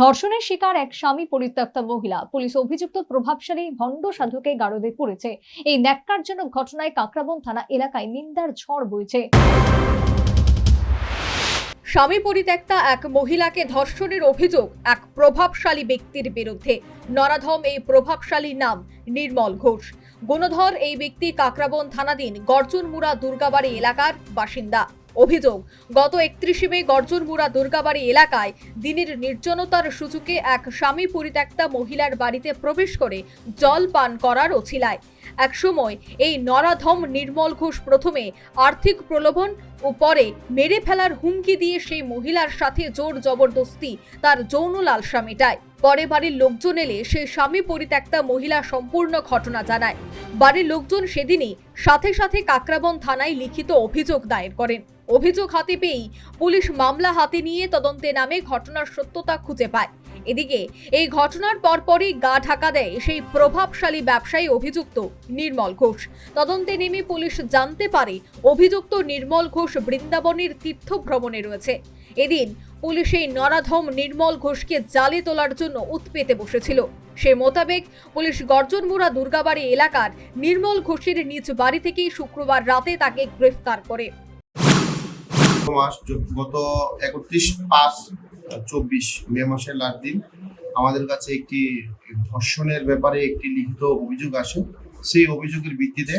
ধর্ষণের শিকার এক স্বামী পরিত্যক্তা মহিলা। পুলিশ অভিযুক্ত প্রভাবশালী ভণ্ড সাধুকে গারদে পড়েছে। এই ন্যাক্কারজনক ঘটনায় কাকরাবন থানা এলাকায় নিন্দার ঝড় বইছে। স্বামী পরিত্যক্তা এক মহিলাকে ধর্ষণের অভিযোগ এক প্রভাবশালী ব্যক্তির বিরুদ্ধে। নরাধম এই প্রভাবশালী নাম নির্মল ঘোষ। গুণধর এই ব্যক্তি কাকরাবন থানাধীন গর্জনমুড়া দুর্গাবাড়ি এলাকার বাসিন্দা। অভিযোগ, গত একত্রিশে মে গর্জনমুড়া দুর্গাবাড়ি এলাকায় দিনের নির্জনতার সুযোগে এক স্বামী পরিত্যক্তা মহিলার বাড়িতে প্রবেশ করে জল পান করার অছিলায়। একসময় এই নরাধম নির্মল ঘোষ প্রথমে আর্থিক প্রলোভন ও পরে মেরে ফেলার হুমকি দিয়ে সেই মহিলার সাথে জোর জবরদস্তি তার যৌন লালসা মেটায়। পরে বাড়ির লোকজন এলে সেই স্বামী পরিত্যক্তা মহিলা সম্পূর্ণ ঘটনা জানায়। বাড়ির লোকজন সেদিনই সাথে সাথে কাকরাবন থানায় লিখিত অভিযোগ দায়ের করেন। অভিযোগ হাতে পেয়েই পুলিশ মামলা হাতে নিয়ে তদন্তে নামে ঘটনার সত্যতা খুঁজে পায়। এদিকে এই ঘটনার পরপরই গা ঢাকা দেয় সেই প্রভাবশালী ব্যবসায়ী অভিযুক্ত নির্মল ঘোষ। তদন্তে নেমে পুলিশ জানতে পারে অভিযুক্ত নির্মল ঘোষ বৃন্দাবনের তীর্থ ভ্রমণে রয়েছে। এদিন পুলিশ এই নরাধম নির্মল ঘোষকে জালে তোলার জন্য উৎপেতে বসেছিল। সে মোতাবেক পুলিশ গর্জনমুড়া দুর্গাবাড়ি এলাকার নির্মল ঘোষের নিজ বাড়ি থেকেই শুক্রবার রাতে তাকে গ্রেফতার করে। মাস গত একত্রিশ পাঁচ চব্বিশ মে মাসের লাস্ট দিন আমাদের কাছে একটি ধর্ষণের ব্যাপারে একটি লিখিত অভিযোগ আসে। সেই অভিযোগের ভিত্তিতে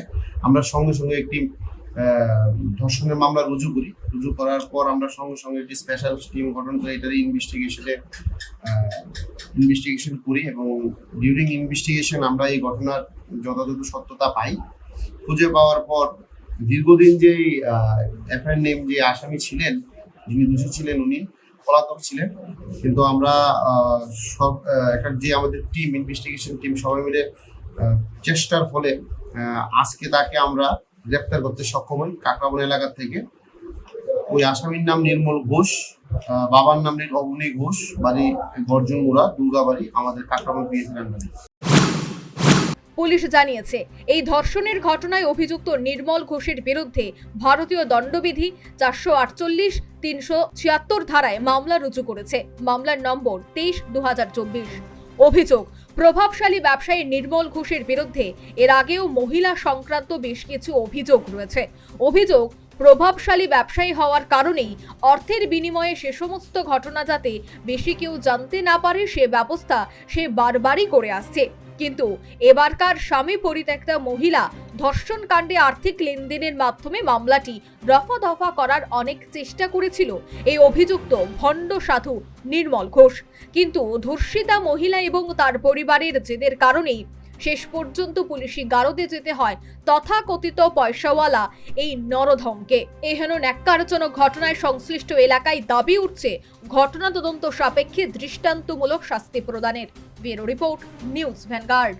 আমরা সঙ্গে সঙ্গে একটি ধর্ষণের মামলা রুজু করি। রুজু করার পর আমরা সঙ্গে সঙ্গে একটি স্পেশাল টিম গঠন করে এটার ইনভেস্টিগেশনে ইনভেস্টিগেশন করি এবং ডিউরিং ইনভেস্টিগেশন আমরা এই ঘটনার যথাযথ সত্যতা পাই। খুঁজে পাওয়ার পর দীর্ঘদিন যে এফআইআর নেম যে আসামি ছিলেন, যিনি দোষী ছিলেন উনি, পলাতক ছিলেন, কিন্তু আমরা সব একটা যে আমাদের টিম ইনভেস্টিগেশন টিম সবাই মিলে চেষ্টার ফলে আজকে তাকে আমরা গ্রেপ্তার করতে সক্ষম হই কাকরাবন এলাকা থেকে। ওই আসামির নাম নির্মল ঘোষ বাবার নাম অবনী ঘোষ, বাড়ি গর্জন মুড়া, দুর্গাবাড়ি, আমাদের কাকরাবন বাড়ি পুলিশ জানিয়েছে, এই ধর্ষণের ঘটনায় অভিযুক্ত নির্মল ঘোষের বিরুদ্ধে ভারতীয় দণ্ডবিধি চারশো আটচল্লিশ, তিনশো ছিয়াত্তর ধারায় মামলা রুজু করেছে। মামলার নম্বর তেইশ দু অভিযোগ, প্রভাবশালী ব্যবসায়ী নির্মল ঘোষের বিরুদ্ধে এর আগেও মহিলা সংক্রান্ত বেশ কিছু অভিযোগ রয়েছে। অভিযোগ, প্রভাবশালী ব্যবসায়ী হওয়ার কারণেই অর্থের বিনিময়ে সে সমস্ত ঘটনা যাতে বেশি কেউ জানতে না পারে, সে ব্যবস্থা সে বারবারই করে আসছে। কিন্তু এবারকার স্বামী পরিত্যক্তা মহিলা ধর্ষণ কাণ্ডে আর্থিক লেনদেনের মাধ্যমে মামলাটি রফা দফা করার অনেক চেষ্টা করেছিল এই অভিযুক্ত ভণ্ড সাধু নির্মল ঘোষ। কিন্তু ধর্ষিতা মহিলা এবং তার পরিবারের জেদের কারণেই শেষ পর্যন্ত পুলিশি গারদে যেতে হয়। তথাকথিত পয়সাওয়ালা এই নরধমকে। এহেন ন্যাক্কারজনক ঘটনায় সংশ্লিষ্ট এলাকায় দাবি উঠছে ঘটনা তদন্ত সাপেক্ষে দৃষ্টান্তমূলক শাস্তি প্রদানের। Bureau report, News Vanguard.